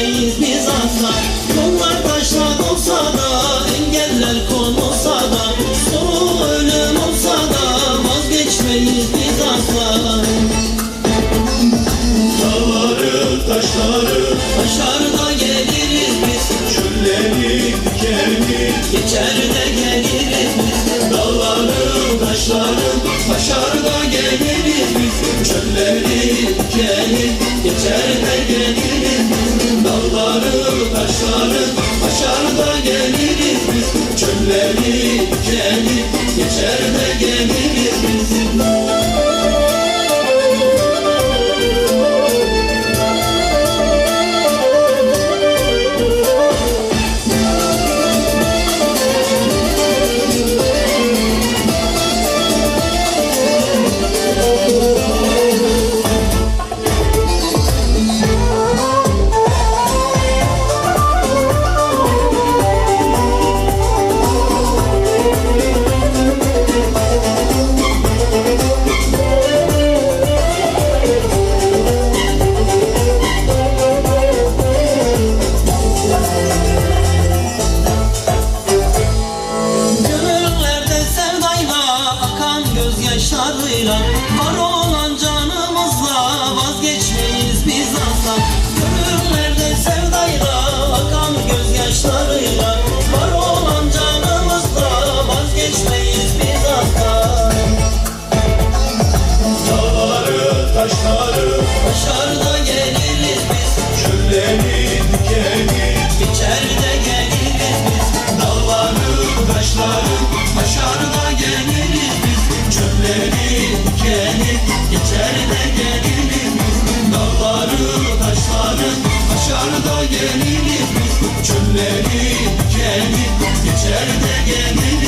değiliz biz asla Yollar taşlar olsa da engeller konulsa da Sonu ölüm olsa da vazgeçmeyiz biz asla Dağları taşları Taşlarda geliriz biz. Çölleri dikeni Geçer de geliriz biz. Dağları taşları Taşarda geliriz biz. Çölleri dikeni Geçer de geliriz Aşar gözyaşlarıyla Var olan canımızla vazgeçmeyiz biz asla. Gönüllerde sevdayla akan gözyaşlarıyla Var olan canımızla vazgeçmeyiz biz asla. Dağları taşları Başarıda geliriz biz. Çölleri dikeni İçeride Dikeni Geçer de geliriz biz Dağları taşları Aşar da Çölleri dikeni Geçer de geliriz biz